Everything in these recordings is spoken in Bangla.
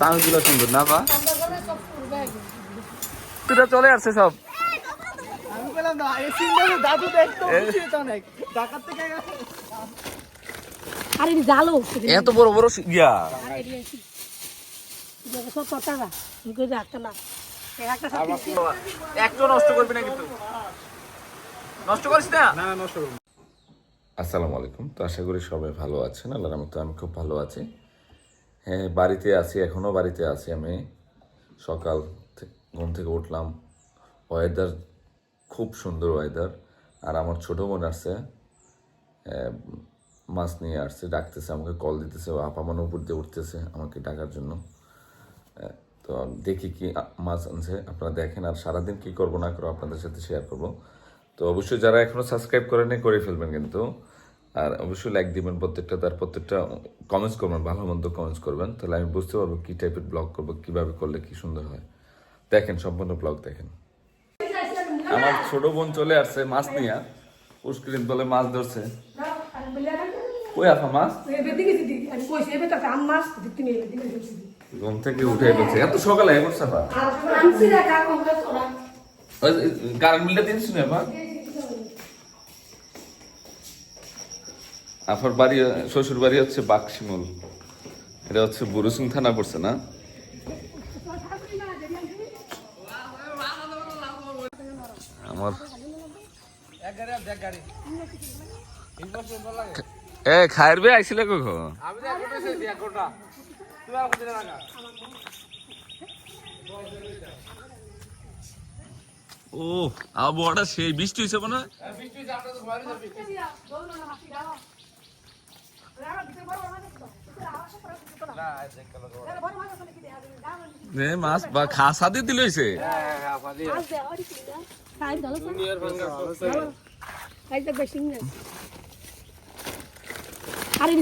চামিগুলো সুন্দর না পা তুইটা চলে আসছে সব। আমি এত বড় বড় ইয়া। আসসালামু আলাইকুম। তো আশা করি সবাই ভালো আছেন। আল্লাহর রহমতে আমি খুব ভালো আছি। হ্যাঁ বাড়িতে আছি এখনও বাড়িতে আছি আমি। সকাল ঘুম থেকে উঠলাম। ওয়েদার খুব সুন্দর ওয়েদার আর আমার ছোটো বোন আসছে মাছ নিয়ে আসছে, ডাকতেছে, আমাকে কল দিতেছে আপা মানে উপর দিয়ে উঠতেছে আমাকে ডাকার জন্য। তো দেখি কি মাছ আনছে, আপনারা দেখেন, আর সারাদিন কি করব না করব আপনাদের সাথে শেয়ার করব। তো অবশ্যই যারা এখনও সাবস্ক্রাইব করেনি করে ফেলবেন কিন্তু। আর অবশ্যই লাইক দিবেন প্রত্যেকটা তার প্রত্যেকটা কমেন্টস করবেন ভালো মন্দ কমেন্টস করবেন। তাহলে আমি বুঝতে পারব কি টাইপের ব্লগ করব কীভাবে করলে কি সুন্দর হয়। দেখেন সম্পূর্ণ ব্লগ দেখেন। আমার ছোট বোন চলে আসছে মাছ নিয়ে। পুষ্করিত বলে মাছ ধরছে। কই আফা মাছ? ঘুম থেকে উঠে বলছে এত সকালে এখন সাফা কারেন্ট বিলটা দিন শুনে আবার আফার বাড়ি, শ্বশুর বাড়ি হচ্ছে বাক্সিমুল। এটা হচ্ছে বুরুসিং থানা পড়ছে, না? আমার এ, খায়ের বে আইছিলে কখন? ও আবহাওয়াটা সেই বৃষ্টি হয়েছে না বৃষ্টি যাবে তো ঘরে যাবি না দেখ কালো এ মাছ বা খাসা দিয়ে দিল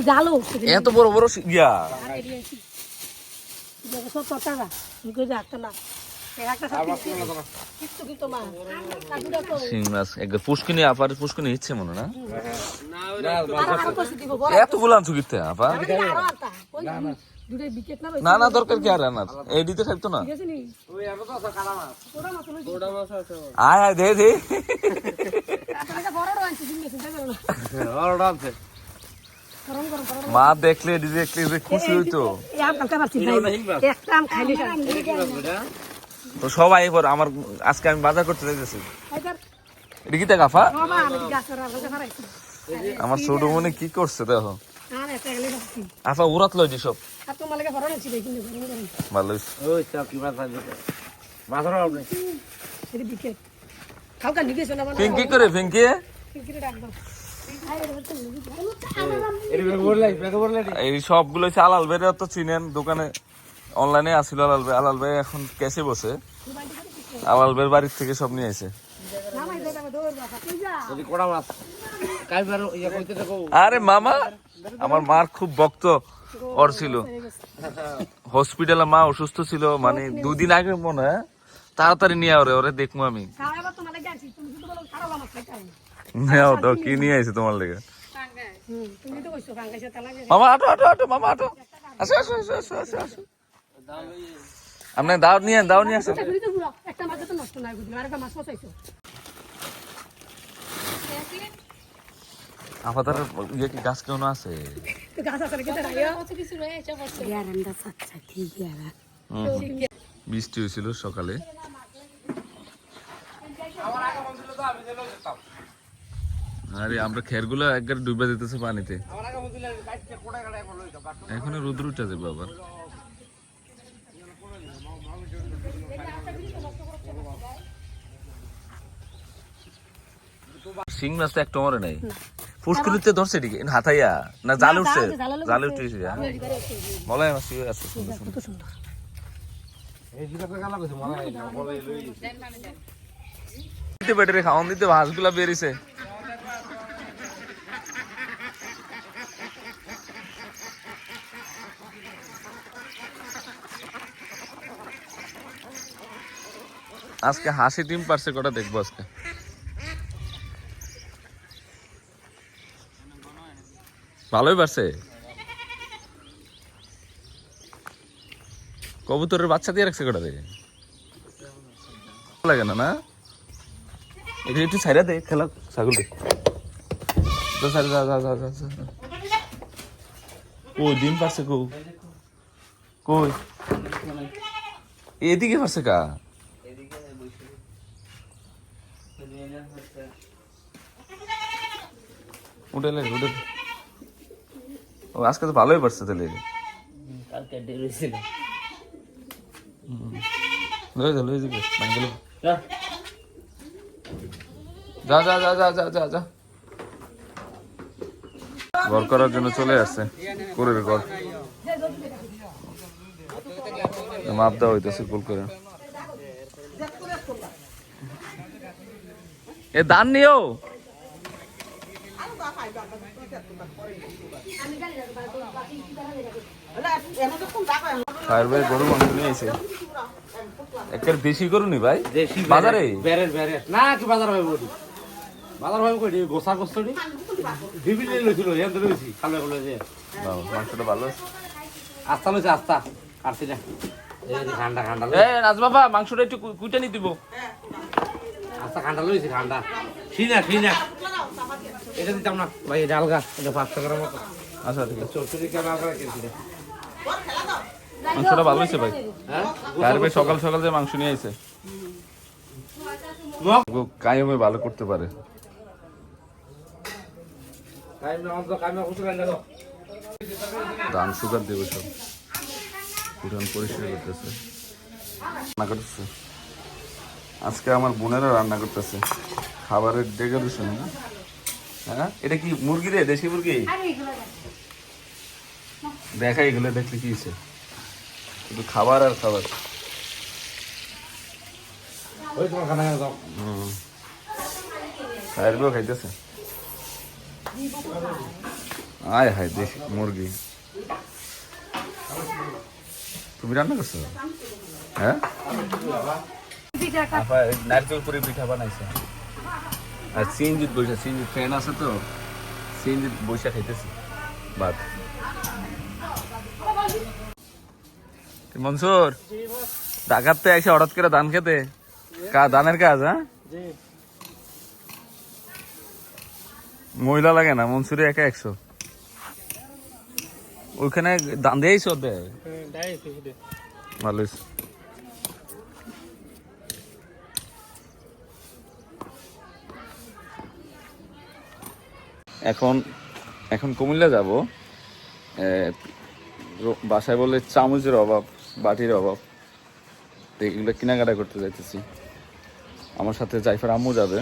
জালো এত বড় বড় ইয়া। সব রাখতে না পুষ্কিনি আপার পুষ্কিনি ইচ্ছে মনে না আপা না না না দরকার কি আর এই দিতে থাকতো না আয় আয় দে দে মা দেখলে দেখলে যে খুশি হইতো এই আম কালকে পারছি একটা আম খাইলে তো সবাই এবার আমার আজকে আমি বাজার করতে যাইতেছি। হারাইছি আমার ছোট মনে কি করছে দেখো। আফা উড়াত লই সব বড় ভালো পিঙ্কি করে পিঙ্কি সবগুলো আলাল ভাই তো চিনেন দোকানে। অনলাইনে আসিল আলাল ভাই। আলাল ভাই এখন ক্যাশে বসে। আলাল ভাইয়ের বাড়ির থেকে সব নিয়ে ইয়া থাকো। আরে মামা আমার মার খুব ভক্ত। ওর ছিল। হসপিটালে মা অসুস্থ ছিল মানে দুদিন আগে মনে হয়। তাড়াতাড়ি নিয়ে ওরে ওরে দেখব আমি। নেও তো কি নিয়ে আইছে তোমার লেগে? হুম তুমি তো কইছো কাঙ্গাইছে তা লাগে মামা আটো আটো আটো মামা আটো। আসো আসো আসো আসো আসো। আপনি দাও নিয়ে দাও নিয়ে আসো একটা ঘুরি তো পুরো একটা মাছ তো নষ্ট না গুদি আর মাছ পচাইছো আপাতত ইয়ে কি গাছ কেউ না আছে? গাছ বৃষ্টি হয়েছিল সকালে। আরে আমরা খেরগুলো একবার ডুবে দিতেছে পানিতে। এখন রোদ্র উঠে যাবে আবার শিং মাছ তো একটা মরে নাই ফুসকুলিতে ধরছে এদিকে হাতাইয়া। না জালে উঠছে। জালে উঠেছে মলাই মাছ আছে সুন্দর সুন্দর দিতে খাওয়ান দিতে বেরিয়েছে আজকে হাসি ডিম পারছে কটা দেখব আজকে। ভালোই পারছে। কবুতরের বাচ্চা দিয়ে রাখছে কটা রে লাগে না না? এটা একটু ছাইরা দে, খেলা, ছাগল দে। ডিম পারছে কো? কই? এদিকে পারছে কা? উঠে লে উঠে ও আজকে তো ভালোই পারছে তাহলে। কালকে ডেট হয়েছিল লয়ে যা লয়ে যাবে বাঙ্গেল যা। যা যা যা যা যা যা ঘর করার জন্য চলে আসছে করে ঘর। মাপ দেওয়া হইতেছে গোল করে। এ দান নিও। ফায়ার ভাই গরু মাংস নিয়ে এসে। একের দেশি গরু নি ভাই? বাজারে? বেরের বেরের না কি বাজার হবে বলি? বাজার হবে কই? গোসা গোস্তরি ডিবিলে লইছিল ধরে লইছি যে। বাহ, মাংসটা ভালো আছে। আস্তা লইছে আস্তা। কাটছি না। এই ঠান্ডা ঠান্ডা এ নাজ বাবা মাংসটা একটু কুইটা নি দিব। আস্তা ঠান্ডা লইছি ঠান্ডা সিনা সিনা এটা দিতাম না। ভাই আলগা এটা পাঁচশো গ্রাম মতো। আচ্ছা ঠিক আছে। মাংসটা ভালো হয়েছে ভাই? হ্যাঁ? ফায়ার ভাই সকাল সকাল যে মাংস নিয়ে আইছে। কায়মে ভালো করতে পারে। ধান সুগার দেবে সব। উঠান পরিষ্কার করতেছে। রান্না করতেছে। আজকে আমার বোনেরা রান্না করতেছে। খাবারের ডেকোরেশন না? হ্যাঁ? এটা কি মুরগি রে দেশি মুরগি? দেখা এগুলো দেখলে কি হয়েছে? শুধু খাবার আর খাবার। খায়ারগুলো খাইতেছে? আয় হায় দেশি মুরগি। তুমি রান্না করছ? হ্যাঁ? নারকেল করে পিঠা বানাইছে। আর সিনজিৎ বসে সিনজিৎ ফ্যান আছে তো? সিনজিৎ বসে খাইতেছে। ভাত মনসুর ঢাকাতে এসে হঠাৎ করে ধান খেতে। ধানের কাজ হ্যাঁ? মহিলা লাগে না মনসুরে একা একশো। ওইখানে দান দিয়েছ ভালো এখন এখন কুমিল্লা যাব। বাসায় বলে চামচের অভাব। বাটির অভাব। এগুলো কেনাকাটা করতে যাইতেছি। আমার সাথে জাইফার আম্মু যাবে।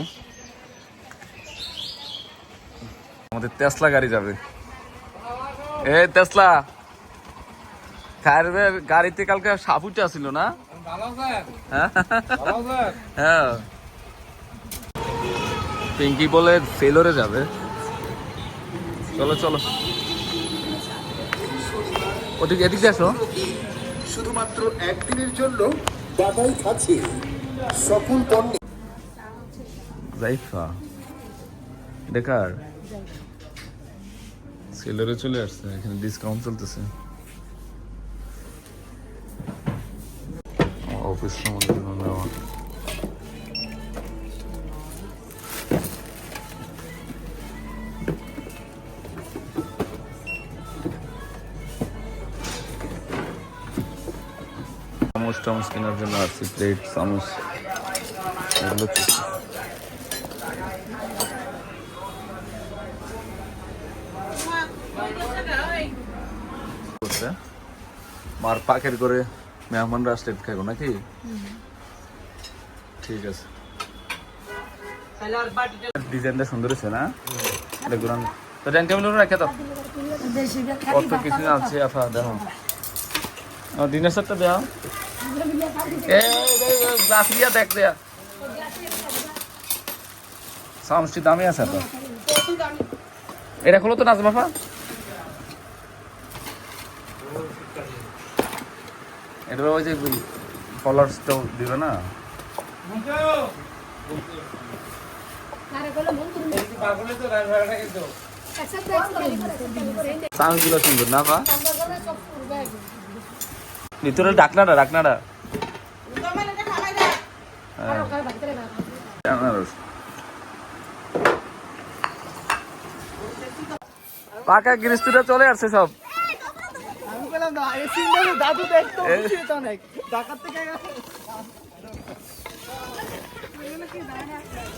আমাদের তেসলা গাড়ি যাবে। এ, তেসলা! খায়ের গাড়িতে কালকে সাপুটা ছিল না? হ্যাঁ? হ্যাঁ। পিঙ্কি বলে সেলরে যাবে। চলো চলো। ওদিকে এদিকে আসো। শুধুমাত্র একদিনের জন্য দাদাই খাচ্ছে সকল পণ্য জাইফা দেখার সেলারে চলে আসছে এখানে ডিসকাউন্ট চলতেছে। অফিস সম্বন্ধে টামচ কেনার জন্য আসছি প্লেট চামচ এগুলো মার পাকের করে মেহমানরা আসলে খাইবো নাকি? ঠিক আছে। ডিজাইনটা সুন্দর হয়েছে না? এটা ঘুরান। তো ডাইনিং টেবিল রেখে দাও কত কিছু আছে আফা দেখো। দিনের সাথে দেওয়া। গ্লাস দিয়া দেখ দেয়া। সাউন্ডটি দামি আছে তো? এটা খোলো তো নাজমাফা এটা ওই যে কলারসটাও দিবে না? সাউন্ডগুলো সুন্দর না পা ভিতরে ডাকনাটা ডাকনাটা না আনারস পাকা গৃহস্থিরা চলে আসছে সব।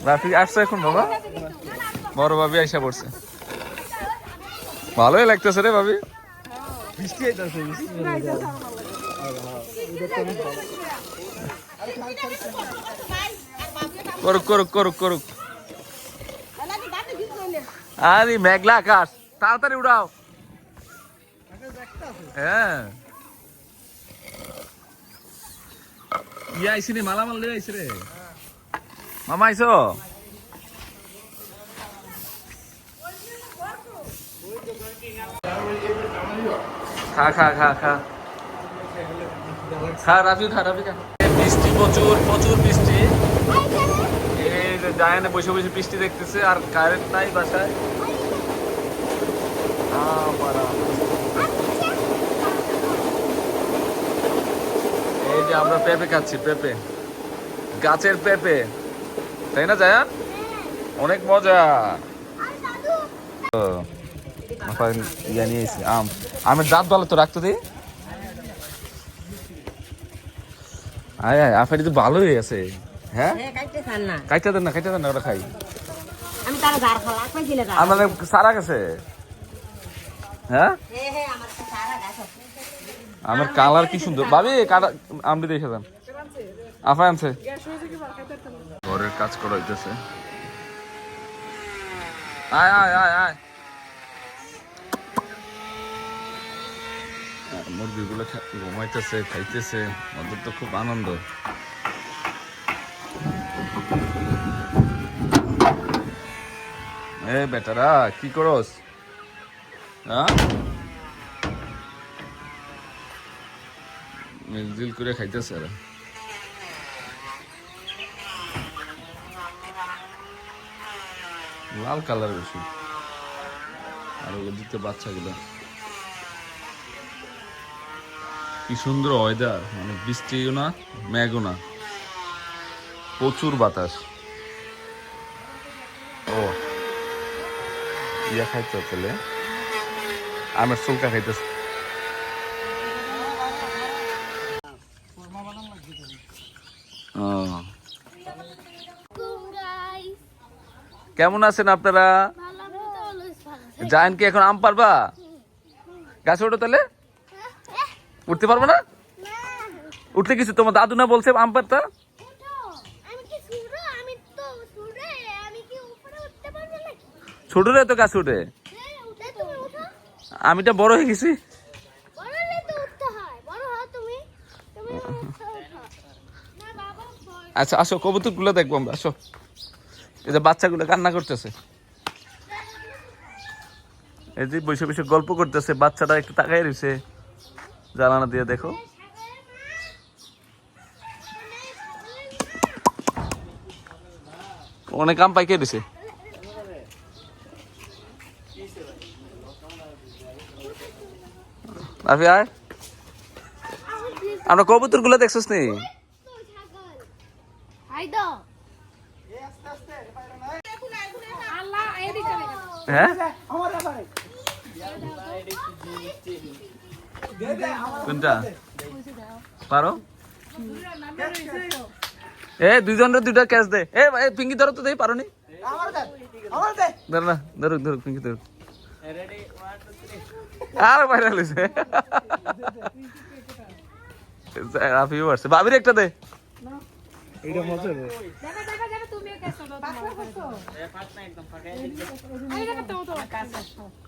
দাদু আসছে এখন বাবা? বড় ভাবি আইসা পড়ছে। ভালোই লাগতেছে রে ভাবি। বৃষ্টি হইতাছে বৃষ্টি করুক করুক করুক করুক। আরে মেঘলা আকাশ, তাড়াতাড়ি উড়াও। হ্যাঁ। মালামাল খা খা খা খা। খা রাফি খা রাফি খা বৃষ্টি প্রচুর প্রচুর বৃষ্টি। এই যে জায়ানে বসে বসে বৃষ্টি দেখতেছে আর কারেন্ট নাই বাসায়। এই যে আমরা পেঁপে খাচ্ছি পেঁপে। গাছের পেঁপে। তাই না জায়ান অনেক মজা। ইয়া নিয়ে এসেছি, আম। আমের দাঁত ভালো তো রাখতো দি? আয় আয় আফারি তো ভালো হয়ে? গেছে হ্যাঁ খাইতে না। খাইতে দেন না খাইতে দেন না ওটা খাই। আমি আমাদের সারা গেছে। হ্যাঁ? আমার আছে। আমার কালার কি সুন্দর। ভাবি কাটা আমটি দেখে দেন আফা আনছে। ঘরের কাজ করা হইতেছে। আয় আয় আয় আয়। মুরগিগুলো ঘুমাইতেছে, খাইতেছে। ওদের তো খুব আনন্দ। এ বেটারা, কি করস? মিলজিল করে খাইতেছে এরা লাল কালার বেশি আর ওগুলো দিতে বাচ্চাগুলো। কি সুন্দর ওয়েদার মানে বৃষ্টিও না মেঘও না। প্রচুর বাতাস। ও ইয়া খাইতে তাহলে? আমার চুলকা খাইতেছে। কেমন আছেন আপনারা? জায়েন কি এখন আম পারবা? গাছে ওঠো তাহলে। উঠতে পারব না? উঠতে কিছু তোমার দাদু না বলছে আম ছোট রে তো গাছে উঠে আমি তো বড় হয়ে গেছি। আচ্ছা আসো কবুতরগুলো দেখব আমরা আসো। এই যে বাচ্চাগুলো কান্না করতেছে। এই যে বসে বসে গল্প করতেছে বাচ্চাটা একটু তাকাই রয়েছে। জানানা দিয়ে দেখো। অনেক আম পাইকে দিছে। রাফি আয়। আমরা কবুতরগুলো দেখছিস নি? হ্যাঁ? আমার ব্যাপারে। কোনটা? পারো? এ দুইজনের দুইটা ক্যাচ দে। এ ভাই পিঙ্কি ধরো তো দেই পারো নি ধর না ধরুক ধরুক পিঙ্কি ধরুক। আর বাইরে লইছে আসছে বাবির একটা দে। এইটা মজা দেখা দেখা যাবে তুমি কেসো আমি জীবন ওইটা দেবো দেখে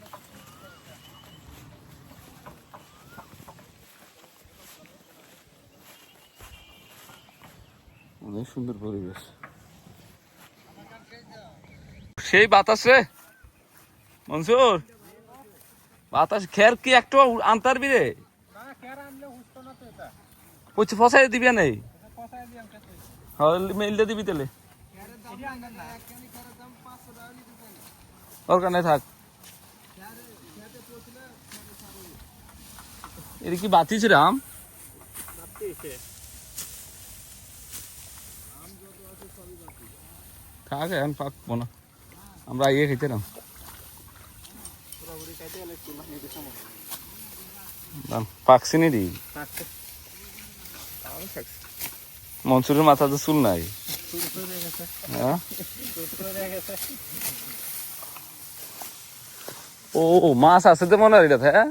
অনেক সুন্দর পরিবেশ। সেই বাতাস? রে মনসুর? বাতাস খের কি একটু আনতার বিরে? পুচি ফসাই দিবি নেই মেলতে দিবি তেলে ওর কানে থাক। এটা কি বাতিস রাম? থাক এখন পাকবো না আমরা ইয়ে খেতে না পাকছি। নি দি মনসুরের মাথা তো চুল নাই। হ্যাঁ? ও মাছ আছে তো মনে হয় হ্যাঁ?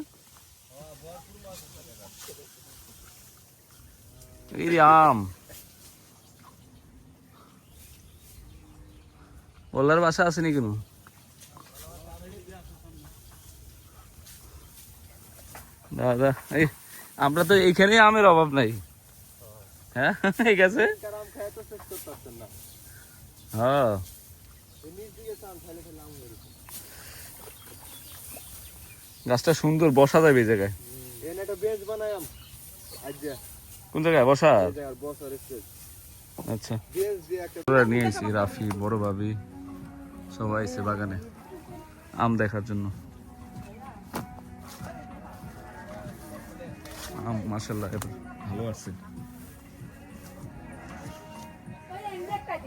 আম। ওলার বাসা আসেনি কেন? দাদা এই আমরা তো এইখানে আমের অভাব নাই। হ্যাঁ ঠিক আছে? হ্যাঁ। গাছটা সুন্দর বসা যাবে এই জায়গায়। কোন জায়গায়? বসা? আচ্ছা। বেঞ্চ দিয়ে একটা আমরা নিয়ে এসেছি রাফি বড় ভাবি। সবাই এসে বাগানে। আম দেখার জন্য। আম মাসাল্লাহ ভালো আছে।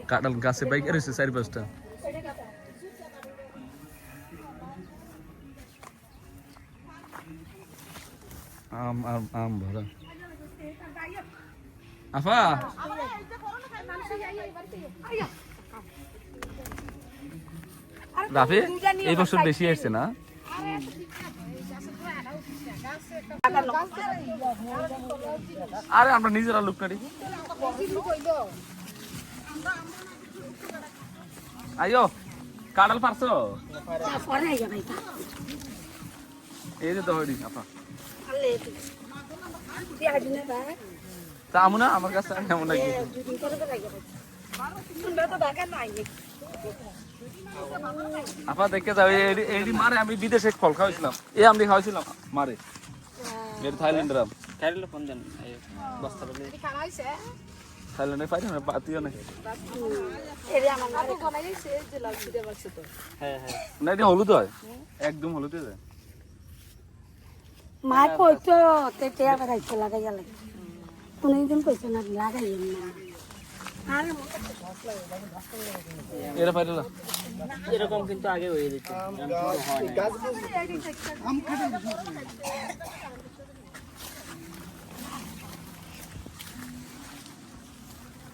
কাঁঠাল গাছে বাইক রয়েছে চারি পাঁচটা। আম আম আম ভরা। আফা! রাফি এই বছর বেশি আসছে না? আরে আমরা নিজেরা লোক নাড়ি আইও কাঁঠাল পারছ? এই যে দহড়ি আপা। তা আমু না আমার কাছে কেমন লাগে? তো তো আপা দেখে যাও এই- এই মারে আমি বিদেশে ফল খাওয়াইছিলাম। এই আমি খাওয়াইছিলাম মারে। এর থাইল্যান্ডের আম। খাইলে ফোন দেন? বস্তা বলে থাইল্যান্ডে পাই না পাতিও না এরে আমার নারে হ্যাঁ হ্যাঁ। না এটা হলুদ হয়। একদম হলুদ হয়ে যায়। মা কইতো তে তে লাগাইয়া লাগে কোনদিন কইছে না লাগাইয়েন না। এরা পাইলো না এরকম কিন্তু আগে হয়ে যেত।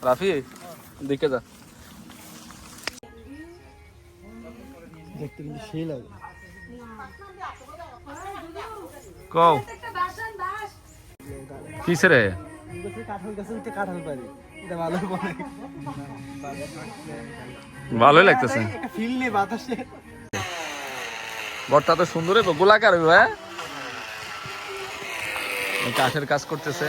রাফি দেখে যা। দেখতে কিন্তু সেই লাগে। কও। কিসে রে কাঁঠাল গাছে উঠে কাঁঠাল পারি ভালোই লাগতেছে। ফিল নেই বাতাসে। ঘরটা তো সুন্দর গোলাকার হইব হ্যাঁ? কাঠের কাজ করতেছে।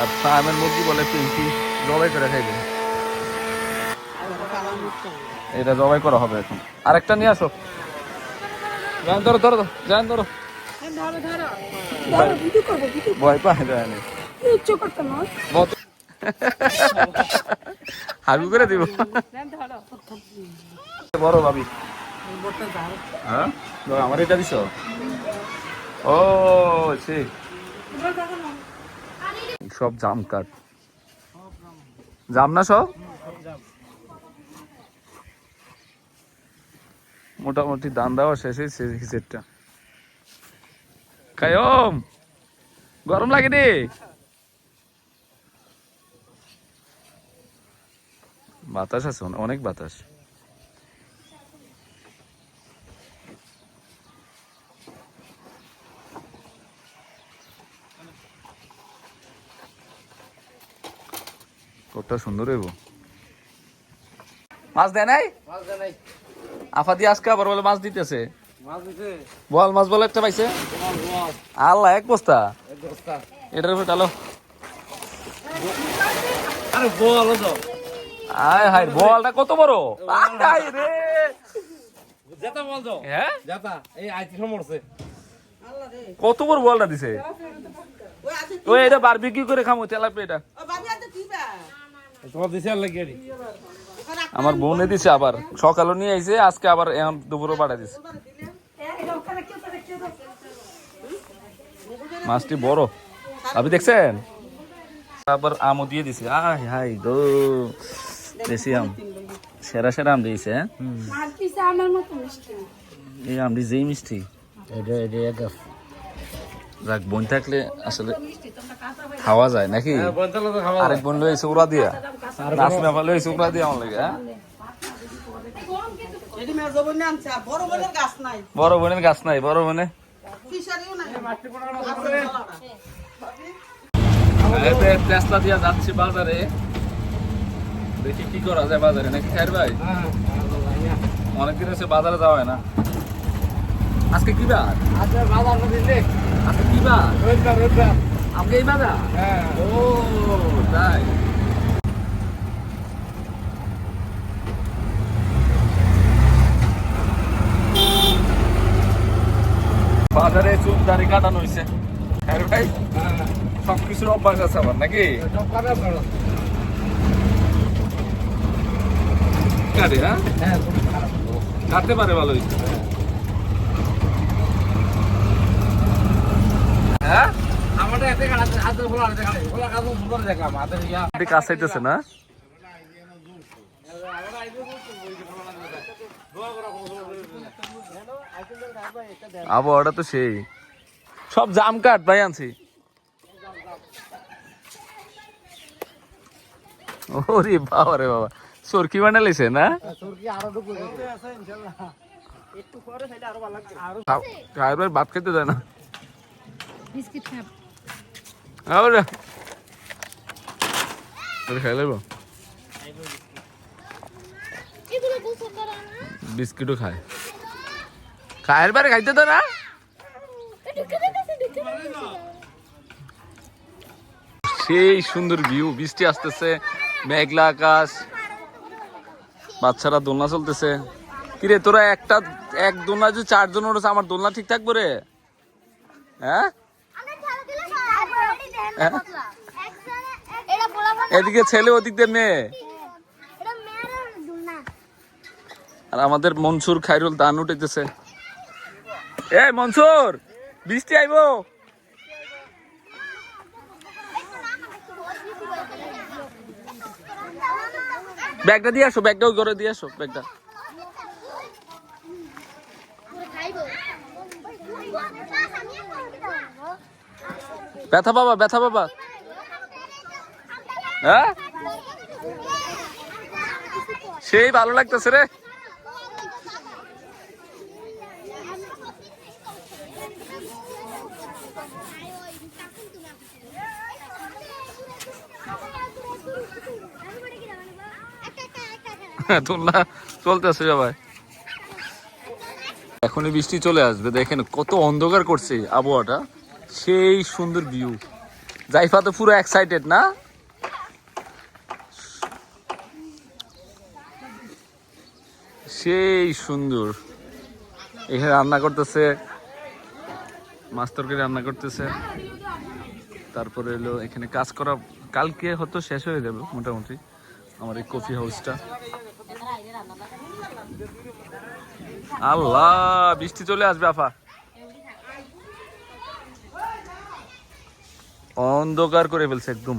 আর ফার্মের মুরগি বলে পিঙ্কি জবাই করে খাইবে। এটা জবাই করা হবে এখন। আরেকটা নিয়ে আসো। যান ধরো ধরো ধরো করব ভয় পায় যায় করতে না হাগু করে দিব। বড় ভাবি। হ্যাঁ? আমার এটা দিছ? ও সে সব জাম কাঠ। জাম না সব? মোটামুটি দান দেওয়া শেষ হয়েছে হিসেবটা কায়ম! গরম লাগে রে বাতাস আছে? অনেক বাতাস। কতটা সুন্দর হইব। মাছ দেয় নাই? আফা দিয়ে আজকে আবার বলে মাছ দিতেছে। বল মাছ বলে একটা পাইছে। আল্লাহ এক বস্তা। এটার উপর ডালো। আরে বল আয় হায় বলটা কত বড়? আয় রে। যেটা বলছো হ্যাঁ? যেটা এই আইটি সমরছে কত বড় বলটা দিছে? ওই এটা বারবিকিউ করে খামো তেলাপি এটা তোমার দিছে আর লাগে আমার বোনে দিছে আবার। সকালে নিয়ে আইছে আজকে আবার এখন দুপুরও পাঠা দিছে। মাছটি বড়। আপনি দেখছেন? আবার আমও দিয়ে দিছে। আয় হাই গো। দেশি আম। সেরা সেরা আম দিয়েছে হ্যাঁ? আর পিছে আমার মতো মিষ্টি? এই আমটি যেই মিষ্টি। যাক বোন থাকলে আসলে খাওয়া যায় নাকি? খাওয়া আরেক বোন লইছে উড়া দিয়া। নাচনা ভালো হয়েছে উড়া দিয়া আমার লাগে হ্যাঁ? বড় বোনের গাছ নাই। বড় বোনে। টেসলা দিয়া যাচ্ছি বাজারে। দেখি কি করা যায় বাজারে নাকি ভাই? অনেকদিন হচ্ছে বাজারে যাওয়া হয় না। আজকে কি বার? আচ্ছা বাজার দিলে আজকে কি বার? রোজগার আজকে এই বাজার? হ্যাঁ। ও তাই। বাজারে চুল দাড়ি কাটানো হয়েছে। হ্যাঁ ভাই সব কিছুর অভ্যাস আছে আমার নাকি? সব কাটা কাটে হ্যাঁ? হ্যাঁ কাটতে পারে ভালোই হ্যাঁ? কাজ চাইতেছে না? আবহাওয়াটা তো সেই। সব জাম কাট ভাই আনছি। ওরে বাবা রে বাবা। সরকি বানাইছে না? খাবার পর ভাত খেতে দেয় না। বিস্কিট খাব আরে। খাই লাগবো এগুলো গোসল করা না বিস্কিটও খায় খায়ের বারে খাইতে তো না? সেই সুন্দর ভিউ বৃষ্টি আসতেছে মেঘলা আকাশ। বাচ্চারা দোলনা চলতেছে। কিরে তোরা একটা এক দোলনা যদি চারজন ওঠেছে আমার দোলনা ঠিক থাকব রে? হ্যাঁ? হ্যাঁ? এদিকে ছেলে ওদিক দিয়ে মেয়ে। আর আমাদের মনসুর খাইরুল দান উঠেছে এ মনসুর বৃষ্টি আইবো। ব্যাগটা দিয়ে আসো ব্যাগটা ওই ঘরে দিয়ে আসো, ব্যাগটা। ব্যথা বাবা ব্যথা বাবা হ্যাঁ? সেই ভালো লাগতেছে রে। তোমরা চলতেছে সবাই। এখনই বৃষ্টি চলে আসবে, দেখেন কত অন্ধকার করছে আবহাওয়াটা। সেই সুন্দর ভিউ জাইফা তো পুরো এক্সাইটেড না? সেই সুন্দর। এখানে রান্না করতেছে, মাছ রান্না করতেছে। তারপরে এলো এখানে কাজ করা, কালকে হয়তো শেষ হয়ে যাবে মোটামুটি, আমার এই কফি হাউসটা আল্লাহ বৃষ্টি চলে আসবে আফা। অন্ধকার করে ফেলছে একদম।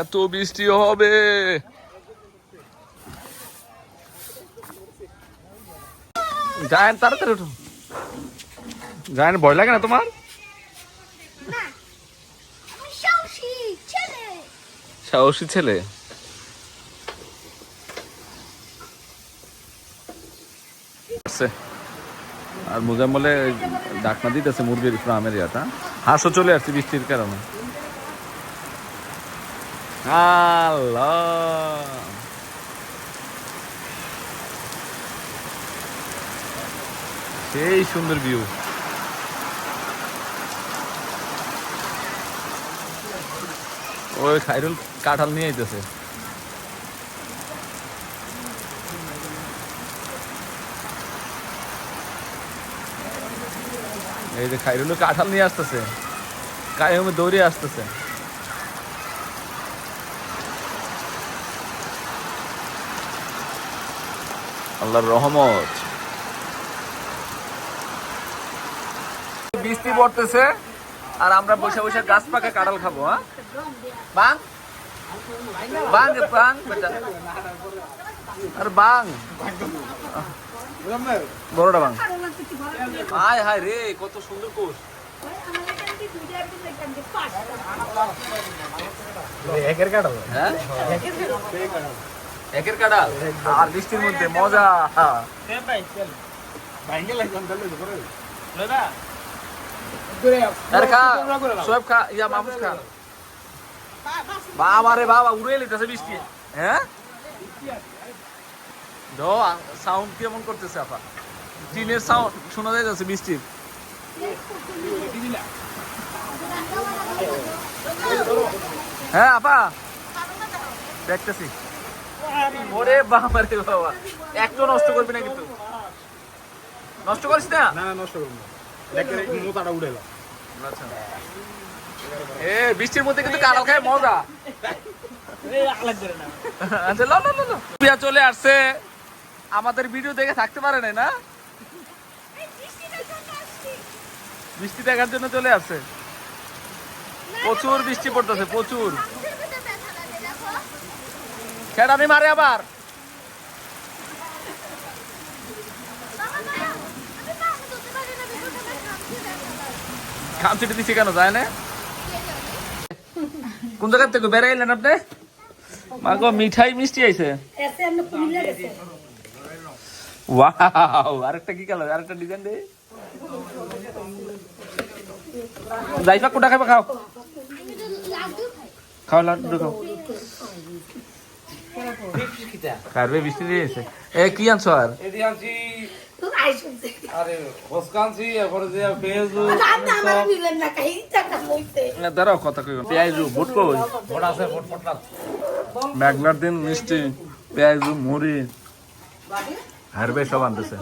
এত বৃষ্টি হবে। গায়ন তাড়াতাড়ি উঠো। গায়ন ভয় লাগে না তোমার? সাহসী ছেলে? আছে। আর মুজাম্মলে ডাকনা দিতেছে মুরগির ফার্মের ইয়াটা হাঁসও চলে আসছে বৃষ্টির কারণে। সেই সুন্দর ভিউ ওই খাইরুল কাঁঠাল নিয়ে আইতেছে। এই যে খাইরুল কাঁঠাল নিয়ে আসতেছে। কায়মে দৌড়ে আসতেছে। আল্লাহর রহমত। বৃষ্টি পড়তেছে, আর আমরা বসে বসে গাছ পাকা কাঁঠাল খাব হ্যাঁ? বাং বাং বাং আর বাং বড়টা হায় হায় রে কত সুন্দর কোষ। একের কাটা হ্যাঁ? একের আর বৃষ্টির মধ্যে মজা। বাবা রে বাবা উড়ে লিতেছে বৃষ্টি। হ্যাঁ? সাউন্ড কেমন করতেছে আপা? টিনের সাউন্ড শোনা যায় যাচ্ছে বৃষ্টির হ্যাঁ আপা? দেখতেছি। ওরে বাবা রে বাবা। একটু নষ্ট করবি না কিন্তু। নষ্ট করিস না? না না নষ্ট করব না। মোতাটা উঠে এলো আচ্ছা। এ বৃষ্টির মধ্যে কিন্তু কাঁঠাল খায় মজা। আচ্ছা লো লো লো চলে আসছে। আমাদের ভিডিও দেখে থাকতে পারে নাই না? বৃষ্টি দেখার জন্য চলে আসছে। প্রচুর বৃষ্টি পড়তেছে প্রচুর। খেড়ানি মারে আবার। খামচিটি দিছি কেন যায় না? কোন জায়গার থেকে বেড়ে এলেন আপনি? মাগো মিঠাই মিষ্টি আইছে এসে আমরা পুলিলে গেছে ওয়াও আরেকটা কি কালার? আরেকটা ডিজাইন দে। যাইফা কোটা খাইবা খাও? খাও লাড্ডু খাও। খারবে বৃষ্টি দিয়েছে। এ কি আনছো আর? এদি আনছি। দাঁড়াও কথা কই পেঁয়াজু ভুট কই ভোট আছে ভোট ফটলা দিন মিষ্টি পেঁয়াজু মুড়ি। হারবে সব আনতেছে।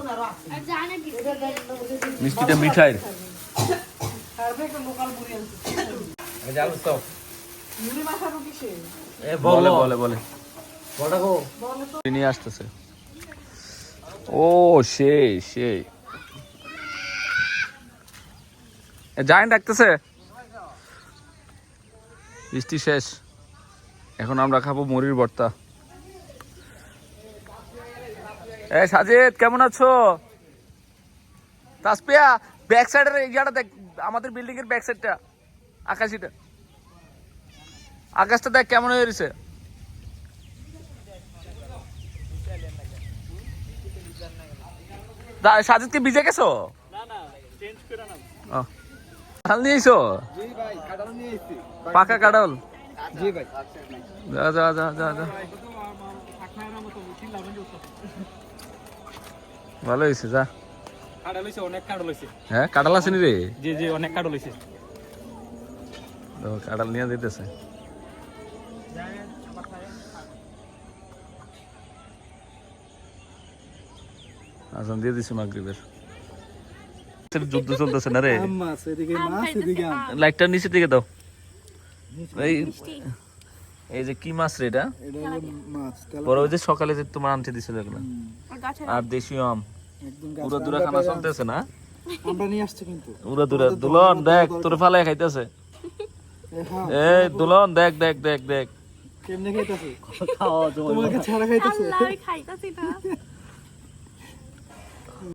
মিষ্টিটা মিঠাই বলে। বলে বলে নিয়ে আসতেছে। ও সেই সেই জায়েন্ট ডাকতেছে। বৃষ্টি শেষ। এখন আমরা খাব মুড়ির ভর্তা। এ সাজিদ কেমন আছো তাসপিয়া ব্যাক সাইডের ইয়াটা দেখ আমাদের বিল্ডিং এর ব্যাক সাইডটা আকাশিটা আকাশটা দেখ কেমন হয়ে রয়েছে দা- সাজিদকে ভিজে গেছো। কাঁঠাল নিয়ে এসো জি ভাই কাটানো নিয়ে এসেছি পাকা কাঁঠাল জি যা যা যা যা যা ভালো হয়েছে যা। কাটা লইছে অনেক কাটা লইছে। হ্যাঁ রে? জি জি অনেক কাটা লইছে। তো কাঁঠাল নিয়ে দিতেছে আজান দিয়ে দিছে মাগরিবের। যুদ্ধ চলতেছে না রে? লাইটটা নিচের দিকে দাও। এই এই যে কি মাছ রে এটা? এটা হলো মাছ তেল পরে ওই যে সকালে যে তোমার আনতে দিছিল এগুলো। আর দেশীয় আম। একদম পুরো দূরা খানা চলতেছে না? আমরা নিয়ে আসছে কিন্তু। উড়া দূরা। দুলন দেখ তোর ফালে খাইতেছে। হ্যাঁ এই দুলন দেখ দেখ দেখ দেখ। কেমনে খাইতেছে? খাওয়া তোমাকে ছাড়া খাইতেছে? আল্লাহ খাইতেছি না।